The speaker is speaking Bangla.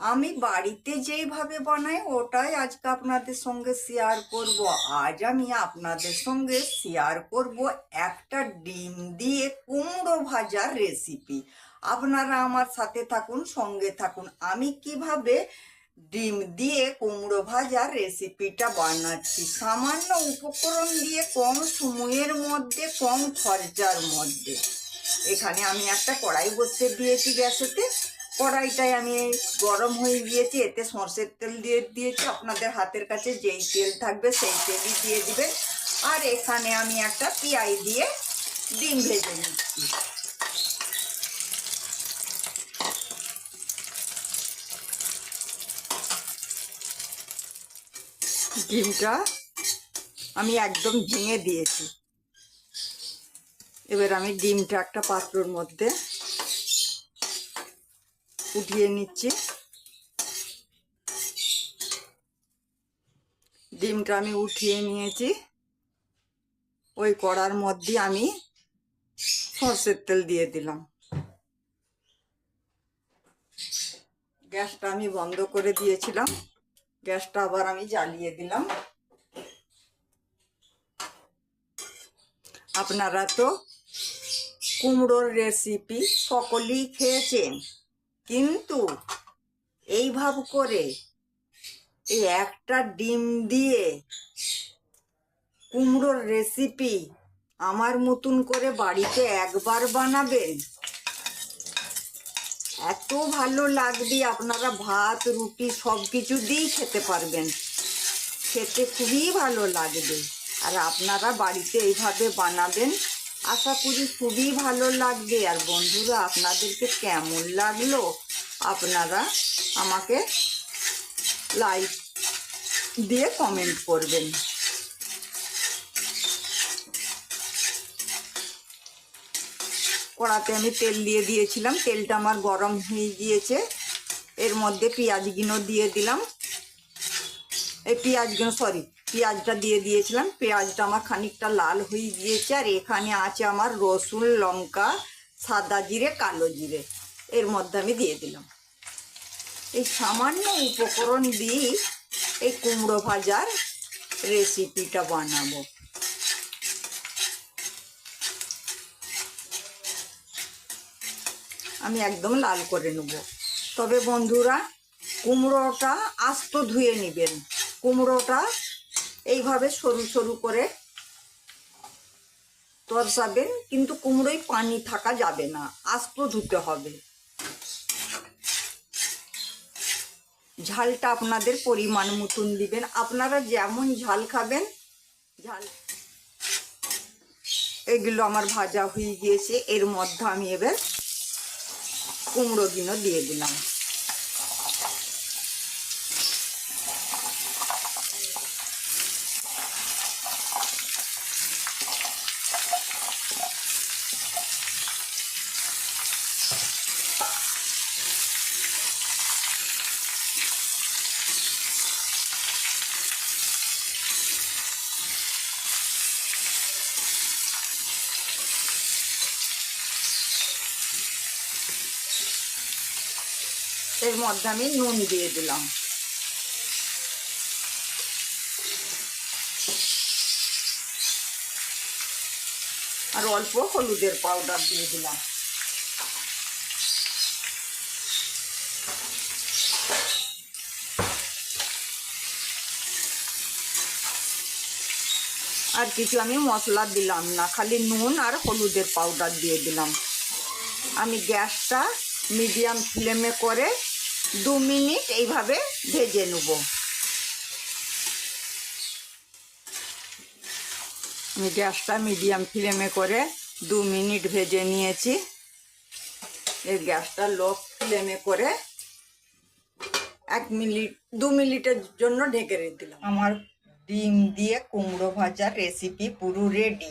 আমি বাড়িতে যেইভাবে বানাই, ওটাই আজকে আপনাদের সঙ্গে শেয়ার করব। আজ আমি আপনাদের সঙ্গে শেয়ার করব একটা ডিম দিয়ে কুমড়ো ভাজার রেসিপি আপনারা আমার সাথে থাকুন, সঙ্গে থাকুন। আমি কীভাবে ডিম দিয়ে কুমড়ো ভাজার রেসিপিটা বানাচ্ছি? সামান্য উপকরণ দিয়ে কম সময়ের মধ্যে, কম খরচার মধ্যে। এখানে আমি একটা কড়াই বসতে দিয়েছি গ্যাসেতে। কড়াইটায় আমি গরম হয়ে গিয়েছি, এতে সর্ষের তেল দিয়ে দিয়েছি। আপনাদের হাতের কাছে যেই তেল থাকবে সেই তেলই দিয়ে দিবেন আর এখানে আমি একটা পিয়াই দিয়ে ডিম ভেজে নিচ্ছি। ডিমটা আমি একদম ভেঙে দিয়েছি। এবার আমি ডিমটা একটা পাত্রর মধ্যে উঠিয়ে নিচ্ছি। ডিমটা আমি উঠিয়ে নিয়েছি। ওই কড়ার মধ্যে আমি সর্ষের তেল দিয়ে দিলাম। গ্যাসটা আমি বন্ধ করে দিয়েছিলাম। গ্যাসটা আবার আমি জ্বালিয়ে দিলাম। আপনারা তো কুমড়োর রেসিপি সকলেই খেয়েছেন। কিন্তু এইভাব করে এই একটা ডিম দিয়ে কুমড়োর রেসিপি আমার মতন করে বাড়িতে একবার বানাবেন? এত ভালো লাগবে, আপনারা ভাত, রুটি সব কিছু দিয়েই খেতে পারবেন। খেতে খুবই ভালো লাগবে। আর আপনারা বাড়িতে এইভাবে বানাবেন, আশা করি খুবই ভালো লাগবে। আর বন্ধুরা, আপনাদেরকে কেমন লাগল? আপনারা আমাকে লাইক দিয়ে কমেন্ট করবেন। কড়াতে আমি তেল দিয়ে দিয়েছিলাম, তেলটা আমার গরম হয়ে গিয়েছে। এর মধ্যে পেঁয়াজগুলো দিয়ে দিলাম। এই পেঁয়াজগুলো সরি পেঁয়াজটা দিয়ে দিয়েছিলাম। পেঁয়াজটা আমার খানিকটা লাল হয়ে গিয়েছে আর এখানে আছে আমার রসুন, লঙ্কা, সাদা জিরে, কালো জিরে। এর মধ্যে আমি দিয়ে দিলাম। এই সামান্য উপকরণ দিয়ে এই কুমড়ো ভাজার রেসিপিটা বানাবো। আমি একদম লাল করে নেব। তবে বন্ধুরা, কুমড়োটা আস্ত ধুয়ে নেবেন। কুমড়োটা এইভাবে সরু সরু করে তরসাবেন, কিন্তু কুমড়োই পানি থাকা যাবে না, আস্ত ধুতে হবে। ঝালটা আপনাদের পরিমাণ মতন দিবেন। আপনারা যেমন ঝাল খাবেন, ঝাল। এগুলো আমার ভাজা হয়ে গিয়েছে, এর মধ্যে আমি এবার কুমড়োগুলো দিয়ে দিলাম। এর মধ্যে আমি নুন দিয়ে দিলাম। আর অল্প হলুদের পাউডার দিয়ে দিলাম। আর কিছু আমি মশলা দিলাম না, খালি নুন আর হলুদের পাউডার দিয়ে দিলাম। আমি গ্যাসটা মিডিয়াম ফ্লেমে করে দু মিনিট এইভাবে ভেজে নেব। আমি গ্যাসটা মিডিয়াম ফ্লেমে করে দু মিনিট ভেজে নিয়েছি। এই গ্যাসটা লো ফ্লেমে করে এক মিনিট, দু মিনিটের জন্য ঢেকে দিলাম। আমার ডিম দিয়ে কুমড়ো ভাজার রেসিপি পুরো রেডি